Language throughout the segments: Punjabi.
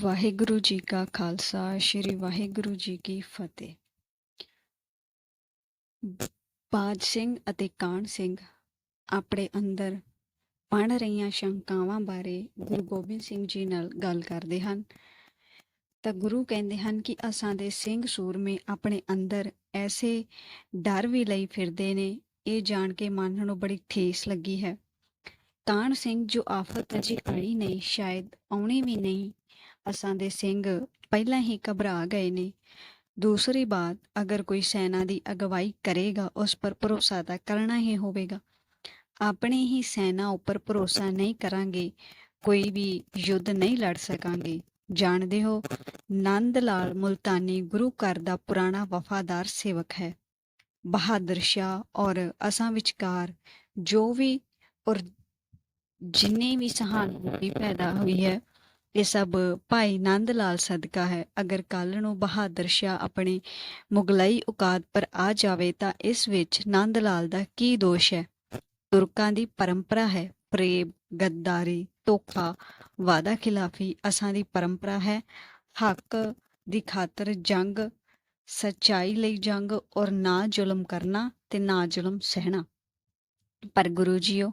ਵਾਹਿਗੁਰੂ ਜੀ ਕਾ ਖਾਲਸਾ, ਸ੍ਰੀ ਵਾਹਿਗੁਰੂ ਜੀ ਕੀ ਫਤਿਹ। ਬਾਜ ਸਿੰਘ ਅਤੇ ਕਾਨ ਸਿੰਘ ਆਪਣੇ ਅੰਦਰ ਪਣ ਰਹੀਆਂ ਸ਼ੰਕਾਵਾਂ ਬਾਰੇ ਗੁਰੂ ਗੋਬਿੰਦ ਸਿੰਘ ਜੀ ਨਾਲ ਗੱਲ ਕਰਦੇ ਹਨ। ਤਾਂ ਗੁਰੂ ਕਹਿੰਦੇ ਹਨ ਕਿ ਅਸਾਂ ਦੇ ਸਿੰਘ ਸੂਰਮੇ ਆਪਣੇ ਅੰਦਰ ਐਸੇ ਡਰ ਵੀ ਲਈ ਫਿਰਦੇ ਨੇ, ਇਹ ਜਾਣ ਕੇ ਮਨ ਨੂੰ ਬੜੀ ਠੇਸ ਲੱਗੀ ਹੈ। ਕਾਨ ਸਿੰਘ ਜੋ ਆਫਤ ਅਜੇ ਆਈ ਨਹੀਂ, ਸ਼ਾਇਦ ਆਉਣੀ ਵੀ ਨਹੀਂ ਅਸਾਂ ਦੇ ਸਿੰਘ ਪਹਿਲਾਂ ਹੀ ਘਬਰਾ ਗਏ ਨੇ। ਦੂਸਰੀ ਬਾਤ, ਅਗਰ ਕੋਈ ਸੈਨਾ ਦੀ ਅਗਵਾਈ ਕਰੇਗਾ, ਉਸ ਪਰ ਭਰੋਸਾ ਤਾਂ ਕਰਨਾ ਹੀ ਹੋਵੇਗਾ। ਆਪਣੇ ਹੀ ਸੈਨਾ ਉੱਪਰ ਭਰੋਸਾ ਨਹੀਂ ਕਰਾਂਗੇ, ਕੋਈ ਵੀ ਯੁੱਧ ਨਹੀਂ ਲੜ ਸਕਾਂਗੇ। ਜਾਣਦੇ ਹੋ, ਨੰਦ ਲਾਲ ਮੁਲਤਾਨੀ ਗੁਰੂ ਘਰ ਦਾ ਪੁਰਾਣਾ ਵਫਾਦਾਰ ਸੇਵਕ ਹੈ। ਬਹਾਦਰ ਸ਼ਾਹ ਔਰ ਅਸਾਂ ਵਿਚਕਾਰ ਜੋ ਵੀ ਔਰ ਜਿੰਨੀ ਵੀ ਸਹਾਨੁਭੂਤੀ ਪੈਦਾ ਹੋਈ ਹੈ ਇਹ ਸਭ ਭਾਈ ਨੰਦ ਲਾਲ ਸਦਕਾ ਹੈ। ਅਗਰ ਕੱਲ ਨੂੰ ਬਹਾਦਰ ਸ਼ਾਹ ਆਪਣੇ ਮੁਗਲਈ ਔਕਾਤ ਪਰ ਆ ਜਾਵੇ ਤਾਂ ਇਸ ਵਿੱਚ ਨੰਦ ਲਾਲ ਦਾ ਕੀ ਦੋਸ਼ ਹੈ? ਤੁਰਕਾਂ ਦੀ ਪਰੰਪਰਾ ਹੈ ਪ੍ਰੇਮ, ਗੱਦਾਰੀ, ਧੋਖਾ ਵਾਦਾ ਖਿਲਾਫੀ ਅਸਾਂ ਦੀ ਪਰੰਪਰਾ ਹੈ। ਹੱਕ ਦੀ ਖਾਤਰ ਜੰਗ, ਸੱਚਾਈ ਲਈ ਜੰਗ ਔਰ ਨਾ ਜ਼ੁਲਮ ਕਰਨਾ ਤੇ ਨਾ ਜ਼ੁਲਮ ਸਹਿਣਾ। ਪਰ ਗੁਰੂ ਜੀਓ,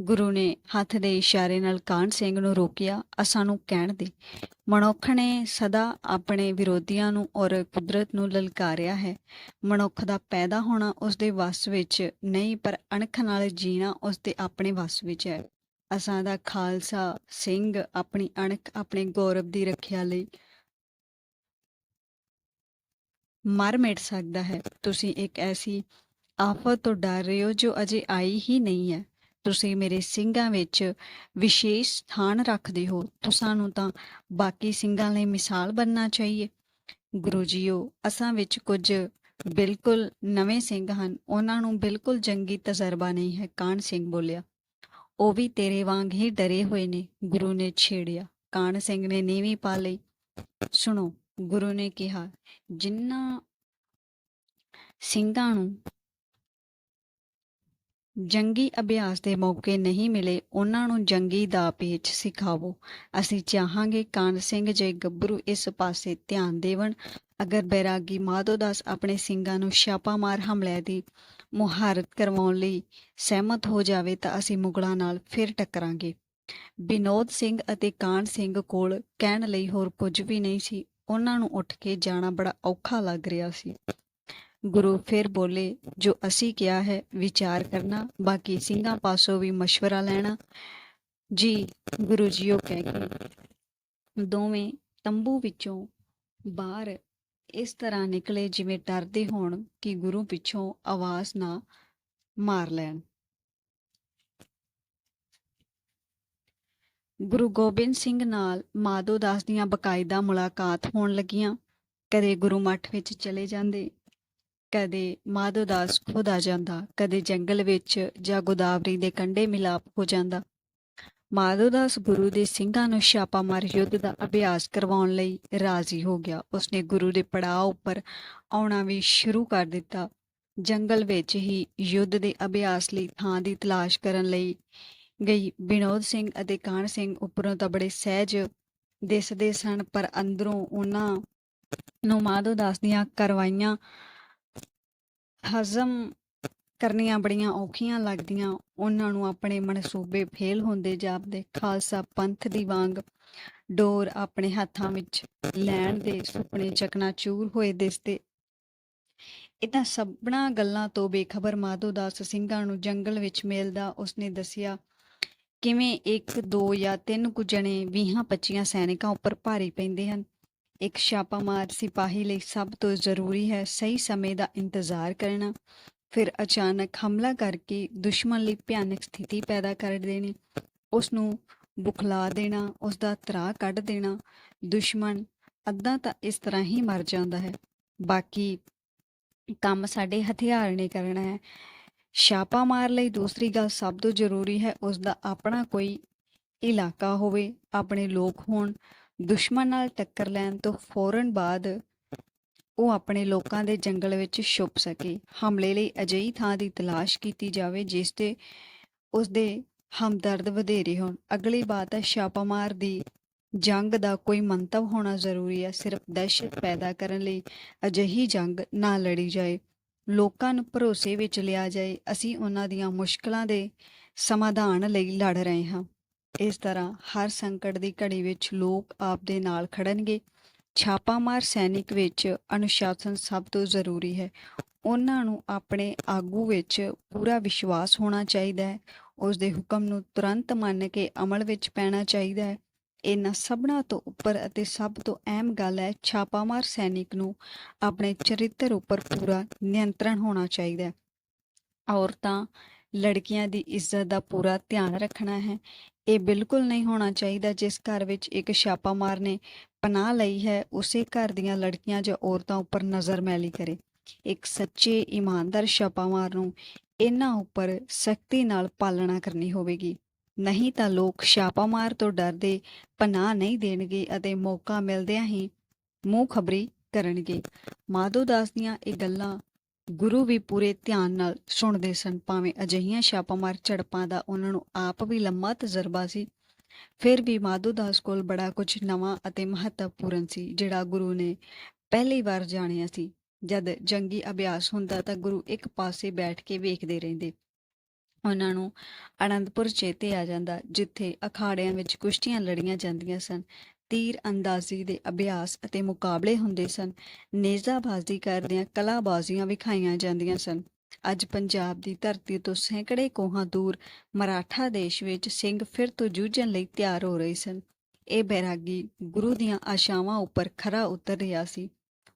ਗੁਰੂ ਨੇ ਹੱਥ ਦੇ ਇਸ਼ਾਰੇ ਨਾਲ ਕਾਨ ਸਿੰਘ ਨੂੰ ਰੋਕਿਆ, ਅਸਾਂ ਨੂੰ ਕਹਿਣ ਦੇ। ਮਨੁੱਖ ਨੇ ਸਦਾ ਆਪਣੇ ਵਿਰੋਧੀਆਂ ਨੂੰ ਔਰ ਕੁਦਰਤ ਨੂੰ ਲਲਕਾਰਿਆ ਹੈ। ਮਨੁੱਖ ਦਾ ਪੈਦਾ ਹੋਣਾ ਉਸ ਦੇ ਵੱਸ ਵਿੱਚ ਨਹੀਂ, ਪਰ ਅਣਖ ਨਾਲ ਜੀਣਾ ਉਸ ਦੇ ਆਪਣੇ ਵੱਸ ਵਿੱਚ ਹੈ। ਅਸਾਂ ਦਾ ਖਾਲਸਾ ਸਿੰਘ ਆਪਣੀ ਅਣਖ ਆਪਣੇ ਗੌਰਵ ਦੀ ਰੱਖਿਆ ਲਈ ਮਰ ਮਿਟ ਸਕਦਾ ਹੈ। ਤੁਸੀਂ ਇੱਕ ਐਸੀ ਆਫਤ ਤੋਂ ਡਰ ਰਹੇ ਹੋ ਜੋ ਅਜੇ ਆਈ ਹੀ ਨਹੀਂ ਹੈ। ਤੁਸੀਂ ਮੇਰੇ ਸਿੰਘਾਂ ਵਿੱਚ ਵਿਸ਼ੇਸ਼ ਸਥਾਨ ਰੱਖਦੇ ਹੋ। ਤੁਸਾਂ ਤਾਂ ਬਾਕੀ ਸਿੰਘਾਂ ਲਈ ਮਿਸਾਲ ਬਣਨਾ ਚਾਹੀਏ। ਗੁਰੂ ਜੀਓ, ਅਸਾਂ ਵਿੱਚ ਕੁਝ ਬਿਲਕੁਲ ਨਵੇਂ ਸਿੰਘ ਹਨ। ਉਹਨਾਂ ਨੂੰ ਬਿਲਕੁਲ ਜੰਗੀ ਤਜਰਬਾ ਨਹੀਂ ਹੈ ਕਾਨ ਸਿੰਘ ਬੋਲਿਆ। ਉਹ ਵੀ ਤੇਰੇ ਵਾਂਗ ਹੀ ਡਰੇ ਹੋਏ ਨੇ, ਗੁਰੂ ਨੇ ਛੇੜਿਆ। ਕਾਨ ਸਿੰਘ ਨੇ ਨੀਵੀਂ ਪਾ ਲਈ। ਸੁਣੋ, ਗੁਰੂ ਨੇ ਕਿਹਾ ਜਿਨ੍ਹਾਂ ਸਿੰਘਾਂ ਨੂੰ ਜੰਗੀ ਅਭਿਆਸ ਦੇ ਮੌਕੇ ਨਹੀਂ ਮਿਲੇ, ਉਹਨਾਂ ਨੂੰ ਜੰਗੀ ਦਾ ਪੇਚ ਸਿਖਾਵੋ। ਅਸੀਂ ਚਾਹਾਂਗੇ ਕਾਨ ਸਿੰਘ ਜੇ ਗੱਭਰੂ ਇਸ ਪਾਸੇ ਧਿਆਨ ਦੇਵਣ। ਅਗਰ ਬੈਰਾਗੀ ਮਾਧੋਦਾਸ ਆਪਣੇ ਸਿੰਘਾਂ ਨੂੰ ਛਾਪਾਮਾਰ ਹਮਲੇ ਦੀ ਮੁਹਾਰਤ ਕਰਵਾਉਣ ਲਈ ਸਹਿਮਤ ਹੋ ਜਾਵੇ ਤਾਂ ਅਸੀਂ ਮੁਗਲਾਂ ਨਾਲ ਫਿਰ ਟੱਕਰਾਂਗੇ। ਬਿਨੋਦ ਸਿੰਘ ਅਤੇ ਕਾਨ ਸਿੰਘ ਕੋਲ ਕਹਿਣ ਲਈ ਹੋਰ ਕੁਝ ਵੀ ਨਹੀਂ ਸੀ। ਉਹਨਾਂ ਨੂੰ ਉੱਠ ਕੇ ਜਾਣਾ ਬੜਾ ਔਖਾ ਲੱਗ ਰਿਹਾ ਸੀ। ਗੁਰੂ ਫਿਰ ਬੋਲੇ, ਜੋ ਅਸੀਂ ਕਿਹਾ ਹੈ, ਵਿਚਾਰ ਕਰਨਾ, ਬਾਕੀ ਸਿੰਘਾਂ ਪਾਸੋਂ ਵੀ مشਵਰਾ ਲੈਣਾ। ਜੀ, ਗੁਰੂ ਜੀ ਉਹ ਕਹਿ ਕੇ, ਦੋਵੇਂ ਤੰਬੂ ਵਿੱਚੋਂ ਬਾਹਰ ਇਸ ਤਰ੍ਹਾਂ ਨਿਕਲੇ ਜਿਵੇਂ ਡਰਦੇ ਹੋਣ ਕਿ ਗੁਰੂ ਪਿੱਛੋਂ ਆਵਾਜ਼ ਨਾ ਮਾਰ ਲੈਣ। ਗੁਰੂ ਗੋਬਿੰਦ ਸਿੰਘ ਨਾਲ ਮਾਧੋ ਦਾਸ ਦੀਆਂ ਬਕਾਇਦਾ ਮੁਲਾਕਾਤ ਹੋਣ ਲੱਗੀਆਂ। ਕਦੇ ਗੁਰੂ ਮੱਠ ਵਿੱਚ ਚਲੇ ਜਾਂਦੇ ਕਦੇ ਮਾਧੋ ਦਾਸ ਖੁਦ ਆ ਜਾਂਦਾ, ਕਦੇ ਜੰਗਲ ਵਿੱਚ ਜਾਂ ਗੋਦਾਵਰੀ ਦੇ ਕੰਢੇ ਮਿਲਾਪ ਹੋ ਜਾਂਦਾ। ਮਾਧੋ ਦਾਸ ਗੁਰੂ ਦੇ ਸਿੰਘਾਂ ਨੂੰ ਛਾਪਾਮਾਰ ਯੁੱਧ ਦਾ ਅਭਿਆਸ ਕਰਵਾਉਣ ਲਈ ਰਾਜ਼ੀ ਹੋ ਗਿਆ। ਉਸਨੇ ਗੁਰੂ ਦੇ ਪੜਾਅ ਉੱਪਰ ਆਉਣਾ ਵੀ ਸ਼ੁਰੂ ਕਰ ਦਿੱਤਾ। ਜੰਗਲ ਵਿੱਚ ਹੀ ਯੁੱਧ ਦੇ ਅਭਿਆਸ ਲਈ ਥਾਂ ਦੀ ਤਲਾਸ਼ ਕਰਨ ਲਈ ਗਈ। ਵਿਨੋਦ ਸਿੰਘ ਅਤੇ ਕਾਨ ਸਿੰਘ ਉੱਪਰੋਂ ਤਾਂ ਬੜੇ ਸਹਿਜ ਦਿਸਦੇ ਸਨ, ਪਰ ਅੰਦਰੋਂ ਉਹਨਾਂ ਨੂੰ ਮਾਧੋ ਦਾਸ ਦੀਆਂ ਕਰਵਾਈਆਂ ਹਜ਼ਮ ਕਰਨੀਆਂ ਬੜੀਆਂ ਔਖੀਆਂ ਲੱਗਦੀਆਂ। ਉਹਨਾਂ ਨੂੰ ਆਪਣੇ ਮਨਸੂਬੇ ਫੇਲ ਹੁੰਦੇ ਜਾਪਦੇ। ਖਾਲਸਾ ਪੰਥ ਦੀ ਵਾਂਗ ਡੋਰ ਆਪਣੇ ਹੱਥਾਂ ਵਿੱਚ ਲੈਣ ਦੇ ਸੁਪਨੇ ਚਕਨਾਚੂਰ ਹੋਏ ਦਿਸਦੇ। ਇਦਾਂ ਸਭਨਾ ਗੱਲਾਂ ਤੋਂ ਬੇਖਬਰ ਮਾਧੋ ਦਾਸ ਸਿੰਘਾਂ ਨੂੰ ਜੰਗਲ ਵਿੱਚ ਮਿਲਦਾ ਉਸਨੇ ਦੱਸਿਆ, ਕਿਵੇਂ ਇੱਕ, ਦੋ ਜਾਂ ਤਿੰਨ ਕੁ ਜਣੇ 20 25 ਸੈਨਿਕਾਂ ਉੱਪਰ ਭਾਰੀ ਪੈਂਦੇ ਹਨ? ਇੱਕ ਛਾਪਾਮਾਰ ਸਿਪਾਹੀ ਲਈ ਸਭ ਤੋਂ ਜ਼ਰੂਰੀ ਹੈ ਸਹੀ ਸਮੇਂ ਦਾ ਇੰਤਜ਼ਾਰ ਕਰਨਾ। ਫਿਰ ਅਚਾਨਕ ਹਮਲਾ ਕਰਕੇ ਦੁਸ਼ਮਣ ਲਈ ਭਿਆਨਕ ਸਥਿਤੀ ਪੈਦਾ ਕਰ ਦੇਣੀ। ਉਸ ਨੂੰ ਬੁਖਲਾ ਦੇਣਾ ਉਸ ਦਾ ਤਰਾ ਕੱਢ ਦੇਣਾ। ਦੁਸ਼ਮਣ ਅੱਧਾ ਤਾਂ ਇਸ ਤਰ੍ਹਾਂ ਹੀ ਮਰ ਜਾਂਦਾ ਹੈ। ਬਾਕੀ ਕੰਮ ਸਾਡੇ ਹਥਿਆਰ ਨੇ ਕਰਨਾ ਹੈ। ਛਾਪਾ ਮਾਰ ਲਈ ਦੂਸਰੀ ਗੱਲ ਸਭ ਤੋਂ ਜ਼ਰੂਰੀ ਹੈ ਉਸ ਦਾ ਆਪਣਾ ਕੋਈ ਇਲਾਕਾ ਹੋਵੇ, ਆਪਣੇ ਲੋਕ ਹੋਣ। ਦੁਸ਼ਮਣ ਨਾਲ ਟੱਕਰ ਲੈਣ ਤੋਂ ਫੌਰਨ ਬਾਅਦ ਉਹ ਆਪਣੇ ਲੋਕਾਂ ਦੇ ਜੰਗਲ ਵਿੱਚ ਛੁਪ ਸਕੇ। ਹਮਲੇ ਲਈ ਅਜਿਹੀ ਥਾਂ ਦੀ ਤਲਾਸ਼ ਕੀਤੀ ਜਾਵੇ ਜਿਸ ਤੇ ਉਸ ਦੇ ਹਮਦਰਦ ਵਧੇਰੇ ਹੋਣ। ਅਗਲੀ ਬਾਤ ਹੈ, ਛਾਪਾਮਾਰ ਦੀ ਜੰਗ ਦਾ ਕੋਈ ਮੰਤਵ ਹੋਣਾ ਜ਼ਰੂਰੀ ਹੈ। ਸਿਰਫ ਦਹਿਸ਼ਤ ਪੈਦਾ ਕਰਨ ਲਈ ਅਜਿਹੀ ਜੰਗ ਨਾ ਲੜੀ ਜਾਏ। ਲੋਕਾਂ ਨੂੰ ਭਰੋਸੇ ਵਿੱਚ ਲਿਆ ਜਾਏ। ਅਸੀਂ ਉਹਨਾਂ ਦੀਆਂ ਮੁਸ਼ਕਲਾਂ ਦੇ ਸਮਾਧਾਨ ਲਈ ਲੜ ਰਹੇ ਹਾਂ। ਇਸ ਤਰ੍ਹਾਂ ਹਰ ਸੰਕਟ ਦੀ ਘੜੀ ਵਿੱਚ ਲੋਕ ਆਪ ਦੇ ਨਾਲ ਖੜਨਗੇ। ਛਾਪਾਮਾਰ ਸੈਨਿਕ ਵਿੱਚ ਅਨੁਸ਼ਾਸਨ ਸਭ ਤੋਂ ਜ਼ਰੂਰੀ ਹੈ। ਉਹਨਾਂ ਨੂੰ ਆਪਣੇ ਆਗੂ ਵਿੱਚ ਪੂਰਾ ਵਿਸ਼ਵਾਸ ਹੋਣਾ ਚਾਹੀਦਾ ਹੈ। ਉਸ ਦੇ ਹੁਕਮ ਨੂੰ ਤੁਰੰਤ ਮੰਨ ਕੇ ਅਮਲ ਵਿੱਚ ਪੈਣਾ ਚਾਹੀਦਾ ਹੈ। ਇਹਨਾਂ ਸਭਨਾਂ ਤੋਂ ਉੱਪਰ ਅਤੇ ਸਭ ਤੋਂ ਅਹਿਮ ਗੱਲ ਹੈ, ਛਾਪਾਮਾਰ ਸੈਨਿਕ ਨੂੰ ਆਪਣੇ ਚਰਿੱਤਰ ਉੱਪਰ ਪੂਰਾ ਨਿਯੰਤਰਣ ਹੋਣਾ ਚਾਹੀਦਾ ਹੈ। ਔਰਤਾਂ, ਲੜਕੀਆਂ ਦੀ ਇੱਜ਼ਤ ਦਾ ਪੂਰਾ ਧਿਆਨ ਰੱਖਣਾ ਹੈ। ਇਹ ਬਿਲਕੁਲ ਨਹੀਂ ਹੋਣਾ ਚਾਹੀਦਾ ਜਿਸ ਘਰ ਵਿੱਚ ਇੱਕ ਛਾਪਾਮਾਰ ਨੇ ਪਨਾਹ ਲਈ ਹੈ, ਉਸੇ ਘਰ ਦੀਆਂ ਲੜਕੀਆਂ ਜਾਂ ਔਰਤਾਂ ਉੱਪਰ ਨਜ਼ਰ ਮੈਲੀ ਕਰੇ। ਇੱਕ ਸੱਚੇ ਇਮਾਨਦਾਰ ਛਾਪਾਮਾਰ ਨੂੰ ਇਹਨਾਂ ਉੱਪਰ ਸਖਤੀ ਨਾਲ ਪਾਲਣਾ ਕਰਨੀ ਹੋਵੇਗੀ। ਨਹੀਂ ਤਾਂ ਲੋਕ ਛਾਪਾਮਾਰ ਤੋਂ ਡਰਦੇ, ਪਨਾਹ ਨਹੀਂ ਦੇਣਗੇ ਅਤੇ ਮੌਕਾ ਮਿਲਦਿਆਂ ਹੀ ਮੂੰਹ ਖਬਰੀ ਕਰਨਗੇ। ਮਾਧੋ ਦਾਸ ਦੀਆਂ ਇਹ ਗੱਲਾਂ ਗੁਰੂ ਵੀ ਪੂਰੇ ਧਿਆਨ ਨਾਲ ਸੁਣਦੇ ਸਨ, ਭਾਵੇਂ ਅਜਿਹੀਆਂ ਛਾਪਾਮਾਰ ਝੜਪਾਂ ਦਾ ਉਹਨਾਂ ਨੂੰ ਆਪ ਵੀ ਲੰਮਾ ਤਜਰਬਾ ਸੀ। ਫਿਰ ਵੀ ਮਾਧੋ ਦਾਸ ਕੋਲ ਬੜਾ ਕੁਝ ਨਵਾਂ ਅਤੇ ਮਹੱਤਵਪੂਰਨ ਸੀ, ਜਿਹੜਾ ਗੁਰੂ ਨੇ ਪਹਿਲੀ ਵਾਰ ਜਾਣਿਆ ਸੀ। ਜਦ ਜੰਗੀ ਅਭਿਆਸ ਹੁੰਦਾ ਤਾਂ ਗੁਰੂ ਇੱਕ ਪਾਸੇ ਬੈਠ ਕੇ ਵੇਖਦੇ ਰਹਿੰਦੇ। ਉਹਨਾਂ ਨੂੰ ਅਨੰਦਪੁਰ ਚੇਤੇ ਆ ਜਾਂਦਾ, ਜਿੱਥੇ ਅਖਾੜਿਆਂ ਵਿੱਚ ਕੁਸ਼ਤੀਆਂ ਲੜੀਆਂ ਜਾਂਦੀਆਂ ਸਨ। ਤੀਰ ਅੰਦਾਜ਼ੀ ਦੇ ਅਭਿਆਸ ਅਤੇ ਮੁਕਾਬਲੇ ਹੁੰਦੇ ਸਨ। ਨੇਜ਼ਾਬਾਜ਼ੀ ਕਰਦਿਆਂ ਕਲਾਬਾਜ਼ੀਆਂ ਵਿਖਾਈਆਂ ਜਾਂਦੀਆਂ ਸਨ। ਅੱਜ ਪੰਜਾਬ ਦੀ ਧਰਤੀ ਤੋਂ ਸੈਂਕੜੇ ਕੋਹਾਂ ਦੂਰ ਮਰਾਠਾ ਦੇਸ਼ ਵਿੱਚ ਸਿੰਘ ਫਿਰ ਤੋਂ ਜੂਝਣ ਲਈ ਤਿਆਰ ਹੋ ਰਹੇ ਸਨ। ਇਹ ਬੈਰਾਗੀ ਗੁਰੂ ਦੀਆਂ ਆਸ਼ਾਵਾਂ ਉੱਪਰ ਖਰਾ ਉਤਰ ਰਿਹਾ ਸੀ।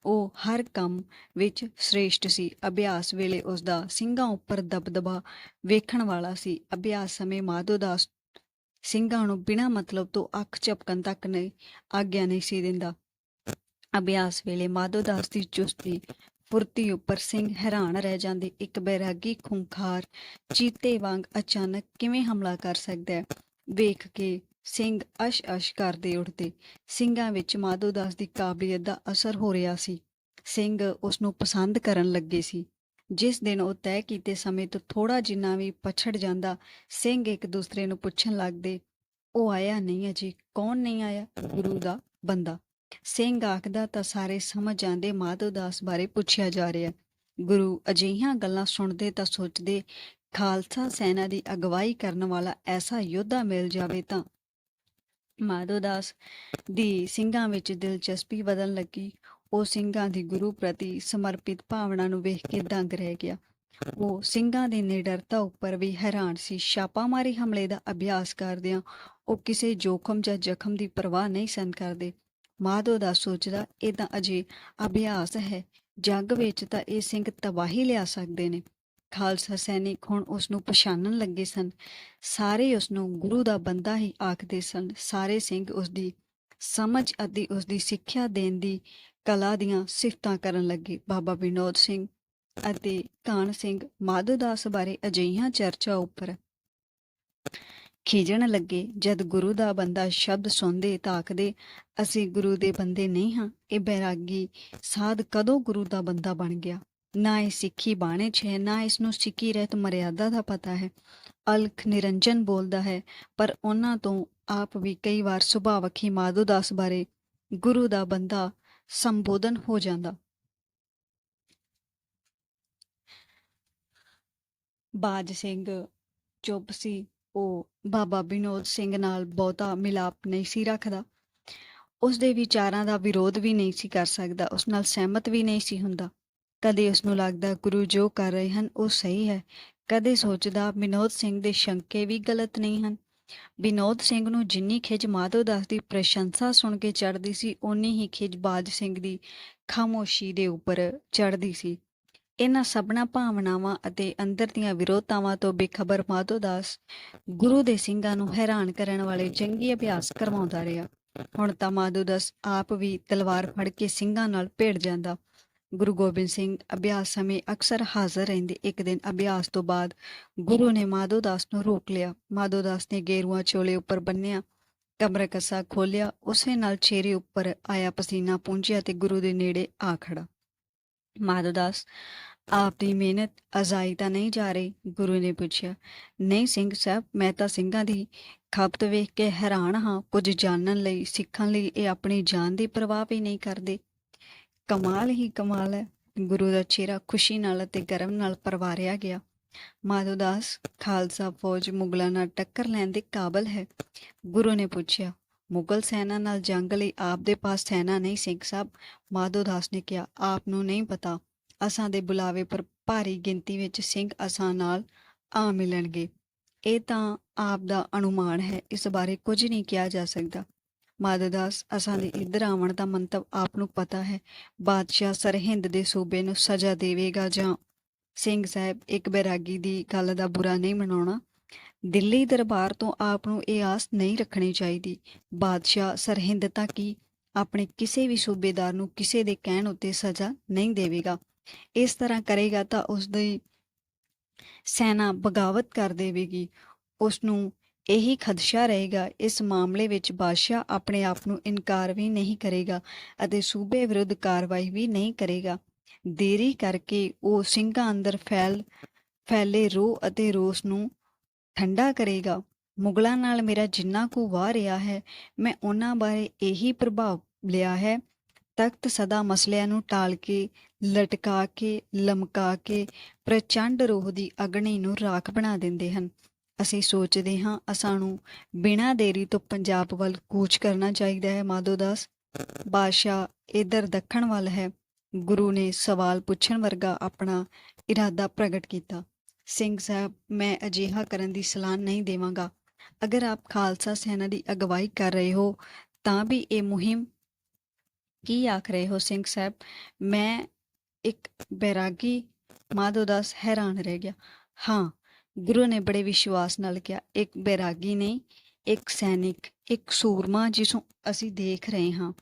ਉਹ ਹਰ ਕੰਮ ਵਿੱਚ ਸ੍ਰੇਸ਼ਟ ਸੀ। ਅਭਿਆਸ ਵੇਲੇ ਉਸ ਦਾ ਸਿੰਘਾਂ ਉੱਪਰ ਦਬਦਬਾ ਵੇਖਣ ਵਾਲਾ ਸੀ। ਅਭਿਆਸ ਸਮੇਂ ਮਾਧੋ ਦਾਸ ਸਿੰਘਾਂ ਨੂੰ ਬਿਨਾਂ ਮਤਲਬ ਤੋਂ ਅੱਖ ਝਪਕਣ ਤੱਕ ਨਹੀਂ, ਆਗਿਆ ਨਹੀਂ ਸੀ ਦਿੰਦਾ। ਅਭਿਆਸ ਵੇਲੇ ਮਾਧੋ ਦਾਸ ਦੀ ਚੁਸਤੀ ਫੁਰਤੀ ਉੱਪਰ ਸਿੰਘ ਹੈਰਾਨ ਰਹਿ ਜਾਂਦੇ। ਇੱਕ ਬੈਰਾਗੀ ਖੁੰਖਾਰ ਚੀਤੇ ਵਾਂਗ ਅਚਾਨਕ ਕਿਵੇਂ ਹਮਲਾ ਕਰ ਸਕਦਾ ਹੈ? ਵੇਖ ਕੇ ਸਿੰਘ ਅਸ਼-ਅਸ਼ ਕਰਦੇ ਉੱਠਦੇ। ਸਿੰਘਾਂ ਵਿੱਚ ਮਾਧੋ ਦਾਸ ਦੀ ਕਾਬਲੀਅਤ ਦਾ ਅਸਰ ਹੋ ਰਿਹਾ ਸੀ। ਸਿੰਘ ਉਸ ਨੂੰ ਪਸੰਦ ਕਰਨ ਲੱਗੇ ਸੀ। ਜਿਸ ਦਿਨ ਉਹ ਤੈਅ ਕੀਤੇ ਸਮੇਂ ਤੋਂ ਥੋੜਾ ਜਿੰਨਾ ਵੀ ਪਛੜ ਜਾਂਦਾ, ਸਿੰਘ ਇੱਕ ਦੂਸਰੇ ਨੂੰ ਪੁੱਛਣ ਲੱਗਦੇ, ਉਹ ਆਇਆ ਨਹੀਂ ਅਜੀ, ਕੌਣ ਨਹੀਂ ਆਇਆ? ਗੁਰੂ ਦਾ ਬੰਦਾ। ਸਿੰਘ ਆਖਦਾ, ਤਾਂ ਸਾਰੇ ਸਮਝ ਜਾਂਦੇ ਮਾਧੋ ਦਾਸ ਬਾਰੇ ਪੁੱਛਿਆ ਜਾ ਰਿਹਾ ਗੁਰੂ ਅਜਿਹੀਆਂ ਗੱਲਾਂ ਸੁਣਦੇ ਤਾਂ ਸੋਚਦੇ, ਖਾਲਸਾ ਸੈਨਾ ਦੀ ਅਗਵਾਈ ਕਰਨ ਵਾਲਾ ਐਸਾ ਯੋਧਾ ਮਿਲ ਜਾਵੇ ਤਾਂ। ਮਾਧੋ ਦਾਸ ਦੀ ਸਿੰਘਾਂ ਵਿੱਚ ਦਿਲਚਸਪੀ ਵਧਣ ਲੱਗੀ। ਉਹ ਸਿੰਘਾਂ ਦੀ ਗੁਰੂ ਪ੍ਰਤੀ ਸਮਰਪਿਤ ਭਾਵਨਾ ਨੂੰ ਵੇਖ ਕੇ ਦੰਗ ਰਹਿ ਗਿਆ। ਉਹ ਸਿੰਘਾਂ ਦੀ ਨਿਡਰਤਾ ਉੱਪਰ ਵੀ ਹੈਰਾਨ ਸੀ। ਛਾਪਾਮਾਰੀ ਹਮਲੇ ਦਾ ਅਭਿਆਸ ਕਰਦਿਆਂ ਉਹ ਕਿਸੇ ਜੋਖਮ ਜਾਂ ਜ਼ਖਮ ਦੀ ਪਰਵਾਹ ਨਹੀਂ ਸਨ ਕਰਦੇ। ਮਾਧੋ ਦਾ ਸੋਚਦਾ, ਇਹ ਤਾਂ ਅਜੇ ਅਭਿਆਸ ਹੈ। ਜੱਗ ਵਿੱਚ ਤਾਂ ਇਹ ਸਿੰਘ ਤਬਾਹੀ ਲਿਆ ਸਕਦੇ ਨੇ। ਖਾਲਸਾ ਸੈਨਿਕ ਹੁਣ ਉਸ ਨੂੰ ਪਛਾਣਨ ਲੱਗੇ ਸਨ। ਸਾਰੇ ਉਸ ਨੂੰ ਗੁਰੂ ਦਾ ਬੰਦਾ ਹੀ ਆਖਦੇ ਸਨ। ਸਾਰੇ ਸਿੰਘ ਉਸ ਦੀ ਸਮਝ ਅਤੇ ਉਸ ਦੀ ਸਿੱਖਿਆ ਦੇਣ ਦੀ ਕਲਾ ਦੀਆਂ ਸਿਫਤਾਂ ਕਰਨ ਲੱਗੇ ਬਾਬਾ ਵਿਨੋਦ ਸਿੰਘ ਅਤੇ ਕਾਨ ਸਿੰਘ ਮਾਧੋ ਦਾਸ ਬਾਰੇ ਅਜਿਹੀਆਂ ਚਰਚਾ ਉੱਪਰ ਖਿਜਣ ਲੱਗੇ, ਜਦ ਗੁਰੂ ਦਾ ਬੰਦਾ ਸ਼ਬਦ ਸੁਣਦੇ ਤਾਂ ਆਖਦੇ ਅਸੀਂ ਗੁਰੂ ਦੇ ਬੰਦੇ ਨਹੀਂ ਹਾਂ, ਇਹ ਬੈਰਾਗੀ ਸਾਧ ਕਦੋਂ ਗੁਰੂ ਦਾ ਬੰਦਾ ਬਣ ਗਿਆ? ਨਾ ਇਹ ਸਿੱਖੀ ਬਾਣੇ 'ਚ ਹੈ, ਨਾ ਇਸ ਨੂੰ ਸਿੱਖੀ ਰਹਿਤ ਮਰਿਆਦਾ ਦਾ ਪਤਾ ਹੈ। ਅਲਖ ਨਿਰੰਜਨ ਬੋਲਦਾ ਹੈ, ਪਰ ਉਹਨਾਂ ਤੋਂ ਆਪ ਵੀ ਕਈ ਵਾਰ ਸੁਭਾਵਕ ਹੀ ਮਾਧੋ ਦਾਸ ਬਾਰੇ ਗੁਰੂ ਦਾ ਬੰਦਾ ਸੰਬੋਧਨ ਹੋ ਜਾਂਦਾ। ਬਾਜ ਸਿੰਘ ਚੁੱਪ ਸੀ। ਉਹ ਬਾਬਾ ਵਿਨੋਦ ਸਿੰਘ ਨਾਲ ਬਹੁਤਾ ਮਿਲਾਪ ਨਹੀਂ ਸੀ ਰੱਖਦਾ। ਉਸ ਦੇ ਵਿਚਾਰਾਂ ਦਾ ਵਿਰੋਧ ਵੀ ਨਹੀਂ ਸੀ ਕਰ ਸਕਦਾ। ਉਸ ਨਾਲ ਸਹਿਮਤ ਵੀ ਨਹੀਂ ਸੀ ਹੁੰਦਾ। ਕਦੇ ਉਸ ਨੂੰ ਲੱਗਦਾ ਗੁਰੂ ਜੋ ਕਰ ਰਹੇ ਹਨ, ਉਹ ਸਹੀ ਹੈ। ਕਦੇ ਸੋਚਦਾ ਵਿਨੋਦ ਸਿੰਘ ਦੇ ਸ਼ੰਕੇ ਵੀ ਗਲਤ ਨਹੀਂ ਹਨ। ਵਿਨੋਦ ਸਿੰਘ ਨੂੰ ਜਿੰਨੀ ਖਿਜ ਮਾਧੋ ਦਾਸ ਦੀ ਪ੍ਰਸ਼ੰਸਾ ਸੁਣ ਕੇ ਚੜਦੀ ਸੀ, ਓਨੀ ਹੀ ਖਿਜ ਬਾਜ ਸਿੰਘ ਦੀ ਖਾਮੋਸ਼ੀ ਦੇ ਉੱਪਰ ਚੜਦੀ ਸੀ। ਇਹਨਾਂ ਸਭਨਾ ਭਾਵਨਾਵਾਂ ਅਤੇ ਅੰਦਰ ਦੀਆਂ ਵਿਰੋਧਤਾਵਾਂ ਤੋਂ ਬੇਖਬਰ ਮਾਧੋ ਦਾਸ ਗੁਰੂ ਦੇ ਸਿੰਘਾਂ ਨੂੰ ਹੈਰਾਨ ਕਰਨ ਵਾਲੇ ਚੰਗੀ ਅਭਿਆਸ ਕਰਵਾਉਂਦਾ ਰਿਹਾ। ਹੁਣ ਤਾਂ ਮਾਧੋ ਦਾਸ ਆਪ ਵੀ ਤਲਵਾਰ ਫੜ ਕੇ ਸਿੰਘਾਂ ਨਾਲ ਭੇੜ ਜਾਂਦਾ। ਗੁਰੂ ਗੋਬਿੰਦ ਸਿੰਘ ਅਭਿਆਸ ਸਮੇਂ ਅਕਸਰ ਹਾਜ਼ਰ ਰਹਿੰਦੇ ਇੱਕ ਦਿਨ ਅਭਿਆਸ ਤੋਂ ਬਾਅਦ ਗੁਰੂ ਨੇ ਮਾਧੋ ਦਾਸ ਨੂੰ ਰੋਕ ਲਿਆ। ਮਾਧੋ ਦਾਸ ਨੇ ਗੇਰੂਆ ਚੋਲੇ ਉੱਪਰ ਬੰਨਿਆ, ਕਮਰਾ ਕੱਸਾ ਖੋਲਿਆ, ਉਸੇ ਨਾਲ ਚਿਹਰੇ ਉੱਪਰ ਆਇਆ ਪਸੀਨਾ ਪਹੁੰਚਿਆ ਤੇ ਗੁਰੂ ਦੇ ਨੇੜੇ ਆ ਖੜਾ ਮਾਧੋ ਦਾਸ, ਆਪ ਦੀ ਮਿਹਨਤ ਅਜ਼ਾਈ ਤਾਂ ਨਹੀਂ ਜਾ ਰਹੀ? ਗੁਰੂ ਨੇ ਪੁੱਛਿਆ। ਨਹੀਂ ਸਿੰਘ ਸਾਹਿਬ, ਮੈਂ ਤਾਂ ਸਿੰਘਾਂ ਦੀ ਖਪਤ ਵੇਖ ਕੇ ਹੈਰਾਨ ਹਾਂ। ਕੁਝ ਜਾਣਨ ਲਈ, ਸਿੱਖਣ ਲਈ ਇਹ ਆਪਣੀ ਜਾਨ ਦੀ ਪਰਵਾਹ ਵੀ ਨਹੀਂ ਕਰਦੇ। ਕਮਾਲ ਹੀ ਕਮਾਲ ਹੈ। ਗੁਰੂ ਦਾ ਚਿਹਰਾ ਖੁਸ਼ੀ ਨਾਲ ਅਤੇ ਗਰਮ ਨਾਲ ਪਰਵਾਰਿਆ ਗਿਆ। ਮਾਧੋਦਾਸ ਖਾਲਸਾ ਫੌਜ ਮੁਗਲਾਂ ਨਾਲ ਟੱਕਰ ਲੈਣ ਦੇ ਕਾਬਲ ਹੈ। ਗੁਰੂ ਨੇ ਪੁੱਛਿਆ, ਮੁਗਲ ਸੈਨਾ ਨਾਲ ਜੰਗ ਲਈ ਆਪ ਦੇ ਪਾਸ ਸੈਨਾ ਨਹੀਂ ਸਿੰਘ ਸਾਹਿਬ? ਮਾਧੋਦਾਸ ਨੇ ਕਿਹਾ, ਆਪ ਨੂੰ ਨਹੀਂ ਪਤਾ। ਅਸਾਂ ਦੇ ਬੁਲਾਵੇ ਪਰ ਭਾਰੀ ਗਿਣਤੀ ਵਿੱਚ ਸਿੰਘ ਅਸਾਂ ਨਾਲ ਆ ਮਿਲਣਗੇ। ਇਹ ਤਾਂ ਆਪ ਦਾ ਅਨੁਮਾਨ ਹੈ। ਇਸ ਬਾਰੇ ਕੁਝ ਨਹੀਂ ਕਿਹਾ ਜਾ ਸਕਦਾ। ਮਾਧੋਦਾਸ ਅਸਾਂ ਦੇ ਇੱਧਰ ਆਉਣ ਦਾ ਮੰਤਵ ਆਪ ਨੂੰ ਪਤਾ ਹੈ। ਬਾਦਸ਼ਾਹ ਸਰਹਿੰਦ ਦੇ ਸੂਬੇ ਨੂੰ ਸਜ਼ਾ ਦੇਵੇਗਾ ਜਾਂ ਸਿੰਘ ਸਾਹਿਬ ਇੱਕ ਬੈਰਾਗੀ ਦੀ ਗੱਲ ਦਾ ਬੁਰਾ ਨਹੀਂ ਮਨਾਉਣਾ। ਦਿੱਲੀ ਦਰਬਾਰ ਤੋਂ ਆਪ ਨੂੰ ਇਹ ਆਸ ਨਹੀਂ ਰੱਖਣੀ ਚਾਹੀਦੀ। ਬਾਦਸ਼ਾਹ ਸਰਹਿੰਦ ਤਾਂ ਕੀ ਆਪਣੇ ਕਿਸੇ ਵੀ ਸੂਬੇਦਾਰ ਨੂੰ ਕਿਸੇ ਦੇ ਕਹਿਣ ਉੱਤੇ ਸਜ਼ਾ ਨਹੀਂ ਦੇਵੇਗਾ। ਇਸ ਤਰ੍ਹਾਂ ਕਰੇਗਾ ਤਾਂ ਉਸ ਦੀ ਸੈਨਾ ਬਗਾਵਤ ਕਰ ਦੇਵੇਗੀ। ਉਸ ਨੂੰ ਇਹੀ ਖਦਸ਼ਾ ਰਹੇਗਾ, ਇਸ ਮਾਮਲੇ ਵਿੱਚ ਬਾਦਸ਼ਾਹ ਆਪਣੇ ਆਪ ਨੂੰ ਇਨਕਾਰ ਵੀ ਨਹੀਂ ਕਰੇਗਾ ਅਤੇ ਸੂਬੇ ਵਿਰੁੱਧ ਕਾਰਵਾਈ ਵੀ ਨਹੀਂ ਕਰੇਗਾ। ਦੇਰੀ ਕਰਕੇ ਉਹ ਸਿੰਘਾਂ ਅੰਦਰ ਫੈਲ, ਫੈਲੇ ਰੋਹ ਅਤੇ ਰੋਸ ਨੂੰ ਠੰਡਾ ਕਰੇਗਾ। ਮੁਗਲਾਂ ਨਾਲ ਮੇਰਾ ਜਿੰਨਾ ਕੁ ਵਾਹ ਰਿਹਾ ਹੈ, ਮੈਂ ਉਹਨਾਂ ਬਾਰੇ ਇਹੀ ਪ੍ਰਭਾਵ ਲਿਆ ਹੈ। ਤਖਤ ਸਦਾ ਮਸਲਿਆਂ ਨੂੰ ਟਾਲ ਕੇ, ਲਟਕਾ ਕੇ, ਲਮਕਾ ਕੇ, ਪ੍ਰਚੰਡ ਰੋਹ ਦੀ ਅਗਨੀ ਨੂੰ ਰਾਖ ਬਣਾ ਦਿੰਦੇ ਹਨ। ਅਸੀਂ ਸੋਚਦੇ ਹਾਂ ਅਸਾਂ ਬਿਨਾਂ ਦੇਰੀ ਤੋਂ ਪੰਜਾਬ ਵੱਲ ਕੂਚ ਕਰਨਾ ਚਾਹੀਦਾ ਹੈ। ਮਾਧੋਦਾਸ ਬਾਦਸ਼ਾਹ ਇਧਰ ਦੱਖਣ ਵੱਲ ਹੈ। ਗੁਰੂ ਨੇ ਸਵਾਲ ਪੁੱਛਣ ਵਰਗਾ ਆਪਣਾ ਇਰਾਦਾ ਪ੍ਰਗਟ ਕੀਤਾ। ਸਿੰਘ ਸਾਹਿਬ, ਮੈਂ ਅਜਿਹਾ ਕਰਨ ਦੀ ਸਲਾਹ ਨਹੀਂ ਦੇਵਾਂਗਾ। ਅਗਰ ਆਪ ਖਾਲਸਾ ਸੈਨਾ ਦੀ ਅਗਵਾਈ ਕਰ ਰਹੇ ਹੋ, ਤਾਂ ਵੀ ਇਹ ਮੁਹਿੰਮ ਕੀ ਆਖ ਰਹੇ ਹੋ ਸਿੰਘ ਸਾਹਿਬ? ਮੈਂ ਇੱਕ ਬੈਰਾਗੀ ਮਾਧੋਦਾਸ ਹੈਰਾਨ ਰਹਿ ਗਿਆ। ਹਾਂ ਗੁਰੂ ਨੇ ਬੜੇ ਵਿਸ਼ਵਾਸ ਨਾਲ ਕਿਹਾ, ਇੱਕ ਬੈਰਾਗੀ ਨਹੀਂ, ਇੱਕ ਸੈਨਿਕ, ਇੱਕ ਸੂਰਮਾ ਜਿਸ ਨੂੰ ਅਸੀਂ ਦੇਖ ਰਹੇ ਹਾਂ।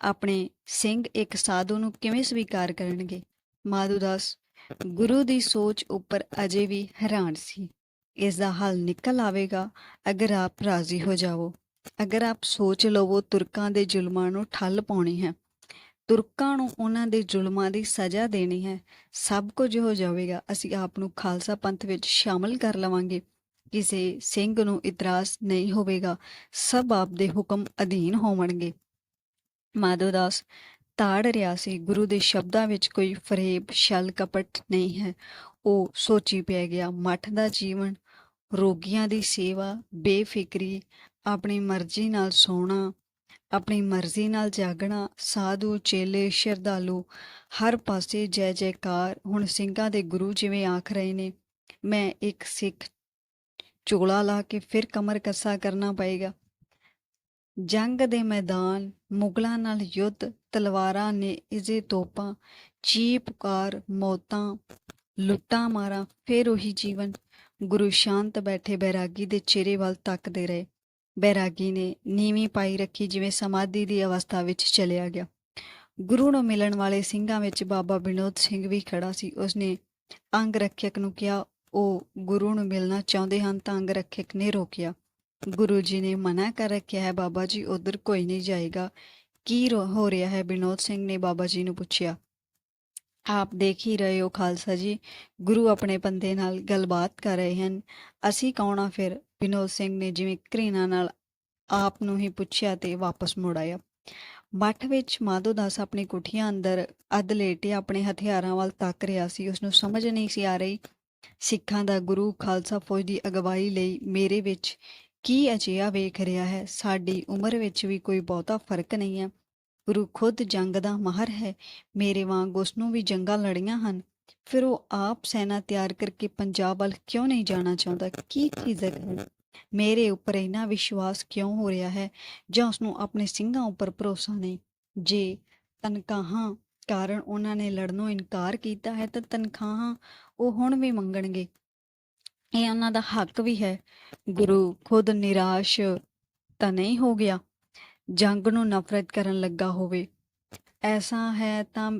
ਆਪਣੇ ਸਿੰਘ ਇੱਕ ਸਾਧੂ ਨੂੰ ਕਿਵੇਂ ਸਵੀਕਾਰ ਕਰਨਗੇ? ਮਾਧੋਦਾਸ ਗੁਰੂ ਦੀ ਸੋਚ ਉੱਪਰ ਅਜੇ ਵੀ ਹੈਰਾਨ ਸੀ। ਇਸ ਦਾ ਹੱਲ ਨਿਕਲ ਆਵੇਗਾ ਅਗਰ ਆਪ ਰਾਜ਼ੀ ਹੋ ਜਾਵੋ। ਅਗਰ ਆਪ ਸੋਚ ਲਵੋ, ਤੁਰਕਾਂ ਦੇ ਜ਼ੁਲਮਾਂ ਨੂੰ ਠੱਲ ਪਾਉਣੀ ਹੈ। ਤੁਰਕਾਂ ਨੂੰ ਉਹਨਾਂ ਦੇ ਜ਼ੁਲਮਾਂ ਦੀ ਸਜ਼ਾ ਦੇਣੀ ਹੈ। ਸਭ ਕੁਝ ਹੋ ਜਾਵੇਗਾ। ਅਸੀਂ ਆਪ ਨੂੰ ਖਾਲਸਾ ਪੰਥ ਵਿੱਚ ਸ਼ਾਮਲ ਕਰ ਲਵਾਂਗੇ। ਕਿਸੇ ਸਿੰਘ ਨੂੰ ਇਤਰਾਜ਼ ਨਹੀਂ ਹੋਵੇਗਾ। ਸਭ ਆਪ ਦੇ ਹੁਕਮ ਅਧੀਨ ਹੋਵਣਗੇ। ਮਾਧੋਦਾਸ ਤਾੜ ਰਿਹਾ ਸੀ। ਗੁਰੂ ਦੇ ਸ਼ਬਦਾਂ ਵਿੱਚ ਕੋਈ ਫਰੇਬ, ਛਲ, ਕਪਟ ਨਹੀਂ ਹੈ। ਉਹ ਸੋਚੀ ਪੈ ਗਿਆ, ਮੱਠ ਦਾ ਜੀਵਨ, ਰੋਗੀਆਂ ਦੀ ਸੇਵਾ, ਬੇਫਿਕਰੀ, ਆਪਣੀ ਮਰਜ਼ੀ ਨਾਲ ਸੌਣਾ ਆਪਣੀ ਮਰਜ਼ੀ ਨਾਲ ਜਾਗਣਾ, ਸਾਧੂ, ਚੇਲੇ, ਸ਼ਰਧਾਲੂ, ਹਰ ਪਾਸੇ ਜੈ ਜੈਕਾਰ। ਹੁਣ ਸਿੰਘਾਂ ਦੇ ਗੁਰੂ ਜਿਵੇਂ ਆਖ ਰਹੇ ਨੇ, ਮੈਂ ਇੱਕ ਸਿੱਖ ਚੋਲਾ ਲਾ ਕੇ ਫਿਰ ਕਮਰ ਕੱਸਾ ਕਰਨਾ ਪਏਗਾ। ਜੰਗ ਦੇ ਮੈਦਾਨ, ਮੁਗਲਾਂ ਨਾਲ ਯੁੱਧ, ਤਲਵਾਰਾਂ ਨੇ ਇਜ਼ੇ ਤੋਪਾਂ, ਚੀ ਪੁਕਾਰ, ਮੌਤਾਂ, ਲੁੱਟਾਂ ਮਾਰਾਂ, ਫਿਰ ਉਹੀ ਜੀਵਨ। ਗੁਰੂ ਸ਼ਾਂਤ ਬੈਠੇ ਬੈਰਾਗੀ ਦੇ ਚਿਹਰੇ ਵੱਲ ਤੱਕਦੇ ਰਹੇ। ਬੈਰਾਗੀ ਨੇ ਨੀਵੀਂ ਪਾਈ ਰੱਖੀ ਜਿਵੇਂ ਸਮਾਧੀ ਦੀ ਅਵਸਥਾ ਵਿੱਚ ਚਲਿਆ ਗਿਆ। ਗੁਰੂ ਨੂੰ ਮਿਲਣ ਵਾਲੇ ਸਿੰਘਾਂ ਵਿੱਚ ਬਾਬਾ ਵਿਨੋਦ ਸਿੰਘ ਵੀ ਖੜਾ ਸੀ। ਉਸਨੇ ਅੰਗ ਰੱਖਿਅਕ ਨੂੰ ਕਿਹਾ, ਉਹ ਗੁਰੂ ਨੂੰ ਮਿਲਣਾ ਚਾਹੁੰਦੇ ਹਨ ਤਾਂ ਅੰਗ ਰੱਖਿਅਕ ਨੇ ਰੋਕਿਆ। ਗੁਰੂ ਜੀ ਨੇ ਮਨਾ ਕਰ ਰੱਖਿਆ ਹੈ, ਬਾਬਾ ਜੀ, ਉਧਰ ਕੋਈ ਨਹੀਂ ਜਾਏਗਾ। ਕੀ ਰੋ- ਹੋ ਰਿਹਾ ਹੈ? ਵਿਨੋਦ ਸਿੰਘ ਨੇ ਬਾਬਾ ਜੀ ਨੂੰ ਪੁੱਛਿਆ। ਆਪ ਦੇਖ ਹੀ ਰਹੇ ਹੋ ਖਾਲਸਾ ਜੀ, ਗੁਰੂ ਆਪਣੇ ਬੰਦੇ ਨਾਲ ਗੱਲਬਾਤ ਕਰ ਰਹੇ ਹਨ। ਅਸੀਂ ਕੌਣ ਆ ਫਿਰ? ਵਿਨੋਦ ਸਿੰਘ ਨੇ ਜਿਵੇਂ ਘ੍ਰਿਣਾ ਨਾਲ ਆਪ ਨੂੰ ਹੀ ਪੁੱਛਿਆ ਤੇ ਵਾਪਸ ਮੁੜ ਆਇਆ। ਮੱਠ ਵਿੱਚ ਮਾਧੋ ਦਾਸ ਆਪਣੀ ਕੁਠੀਆਂ ਅੰਦਰ ਅੱਧ ਲੇਟੇ ਆਪਣੇ ਹਥਿਆਰਾਂ ਵੱਲ ਤੱਕ ਰਿਹਾ ਸੀ। ਉਸ ਨੂੰ ਸਮਝ ਨਹੀਂ ਸੀ ਆ ਰਹੀ, ਸਿੱਖਾਂ ਦਾ ਗੁਰੂ ਖਾਲਸਾ ਫੌਜ ਦੀ ਅਗਵਾਈ ਲਈ ਮੇਰੇ ਵਿੱਚ ਕੀ ਅਜਿਹਾ ਵੇਖ ਰਿਹਾ ਹੈ? ਸਾਡੀ ਉਮਰ ਵਿੱਚ ਵੀ ਕੋਈ ਬਹੁਤਾ ਫ਼ਰਕ ਨਹੀਂ ਹੈ। ਗੁਰੂ ਖੁਦ ਜੰਗ ਦਾ ਮਾਹਰ ਹੈ। ਮੇਰੇ ਵਾਂਗ ਉਸ ਨੂੰ ਵੀ ਜੰਗਾਂ ਲੜੀਆਂ ਹਨ। ਫਿਰ ਉਹ ਆਪ ਸੈਨਾ ਤਿਆਰ ਕਰਕੇ ਪੰਜਾਬ ਵੱਲ ਕਿਉਂ ਨਹੀਂ ਜਾਣਾ ਚਾਹੁੰਦਾ? ਕੀ ਚੀਜ਼ ਹੈ ਮੇਰੇ ਉੱਪਰ ਇੰਨਾ ਵਿਸ਼ਵਾਸ ਕਿਉਂ ਹੋ ਰਿਹਾ ਹੈ? ਜਾਂ ਉਸ ਨੂੰ ਆਪਣੇ ਸਿੰਘਾਂ ਉੱਪਰ ਭਰੋਸਾ ਨਹੀਂ? ਜੇ ਤਨਖਾਹਾਂ ਕਾਰਨ ਉਹਨਾਂ ਨੇ ਲੜਨੋਂ ਇਨਕਾਰ ਕੀਤਾ ਹੈ, ਤਾਂ ਤਨਖਾਹਾਂ ਉਹ ਹੁਣ ਵੀ ਮੰਗਣਗੇ। ਇਹ ਉਹਨਾਂ ਦਾ ਹੱਕ ਵੀ ਹੈ। ਗੁਰੂ ਖੁਦ ਨਿਰਾਸ਼ ਤਾਂ ਨਹੀਂ ਹੋ ਗਿਆ? ਜੰਗ ਨੂੰ ਨਫ਼ਰਤ ਕਰਨ ਲੱਗਾ ਹੋਵੇ। ਐਸਾ ਹੈ ਤਾਂ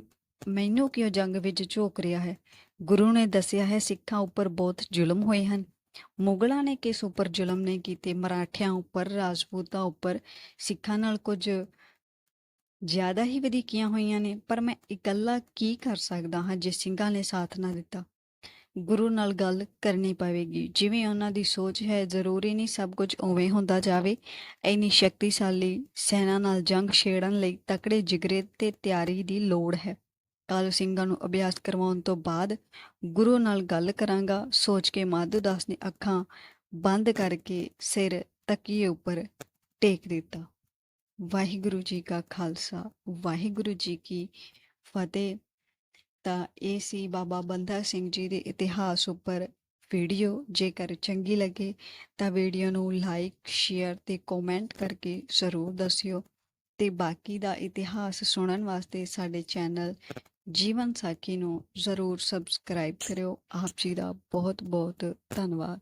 ਮੈਨੂੰ ਕਿਉਂ ਜੰਗ ਵਿੱਚ ਝੋਕ ਰਿਹਾ ਹੈ? ਗੁਰੂ ਨੇ ਦੱਸਿਆ ਹੈ, ਸਿੱਖਾਂ ਉੱਪਰ ਬਹੁਤ ਜ਼ੁਲਮ ਹੋਏ ਹਨ। ਮੁਗਲਾਂ ਨੇ ਕਿਸ ਉੱਪਰ ਜ਼ੁਲਮ ਨਹੀਂ ਕੀਤੇ? ਮਰਾਠਿਆਂ ਉੱਪਰ, ਰਾਜਪੂਤਾਂ ਉੱਪਰ, ਸਿੱਖਾਂ ਨਾਲ ਕੁਝ ਜ਼ਿਆਦਾ ਹੀ ਵਧੀਕੀਆਂ ਹੋਈਆਂ ਨੇ। ਪਰ ਮੈਂ ਇਕੱਲਾ ਕੀ ਕਰ ਸਕਦਾ ਹਾਂ ਜੇ ਸਿੰਘਾਂ ਨੇ ਸਾਥ ਨਾ ਦਿੱਤਾ? ਗੁਰੂ ਨਾਲ ਗੱਲ ਕਰਨੀ ਪਵੇਗੀ। ਜਿਵੇਂ ਉਹਨਾਂ ਦੀ ਸੋਚ ਹੈ, ਜ਼ਰੂਰੀ ਨਹੀਂ ਸਭ ਕੁਝ ਉਵੇਂ ਹੁੰਦਾ ਜਾਵੇ। ਇੰਨੀ ਸ਼ਕਤੀਸ਼ਾਲੀ ਸੈਨਾ ਨਾਲ ਜੰਗ ਛੇੜਨ ਲਈ ਤਕੜੇ ਜਿਗਰੇ ਤੇ ਤਿਆਰੀ ਦੀ ਲੋੜ ਹੈ। ਕਾਲੂ ਸਿੰਘਾਂ ਨੂੰ ਅਭਿਆਸ ਕਰਵਾਉਣ ਤੋਂ ਬਾਅਦ ਗੁਰੂ ਨਾਲ ਗੱਲ ਕਰਾਂਗਾ, ਸੋਚ ਕੇ ਮਾਧੂ ਦਾਸ ਨੇ ਅੱਖਾਂ ਬੰਦ ਕਰਕੇ ਸਿਰ ਤਕੀਏ ਉੱਪਰ ਟੇਕ ਦਿੱਤਾ। ਵਾਹਿਗੁਰੂ ਜੀ ਕਾ ਖਾਲਸਾ, ਵਾਹਿਗੁਰੂ ਜੀ ਕੀ ਫਤਿਹ। ਤਾਂ ਇਹ ਸੀ ਬਾਬਾ ਬੰਦਾ ਸਿੰਘ ਜੀ ਦੇ ਇਤਿਹਾਸ ਉੱਪਰ ਵੀਡੀਓ। ਜੇਕਰ ਚੰਗੀ ਲੱਗੇ ਤਾਂ ਵੀਡੀਓ ਨੂੰ ਲਾਈਕ, ਸ਼ੇਅਰ ਤੇ ਕਮੈਂਟ ਕਰਕੇ ਜ਼ਰੂਰ ਦੱਸਿਓ। ਤੇ ਬਾਕੀ ਦਾ ਇਤਿਹਾਸ ਸੁਣਨ ਵਾਸਤੇ ਸਾਡੇ ਚੈਨਲ ਜੀਵਨ ਸਾਖੀ ਨੂੰ ਜ਼ਰੂਰ ਸਬਸਕ੍ਰਾਈਬ ਕਰਿਓ। ਆਪ ਜੀ ਦਾ ਬਹੁਤ ਬਹੁਤ ਧੰਨਵਾਦ।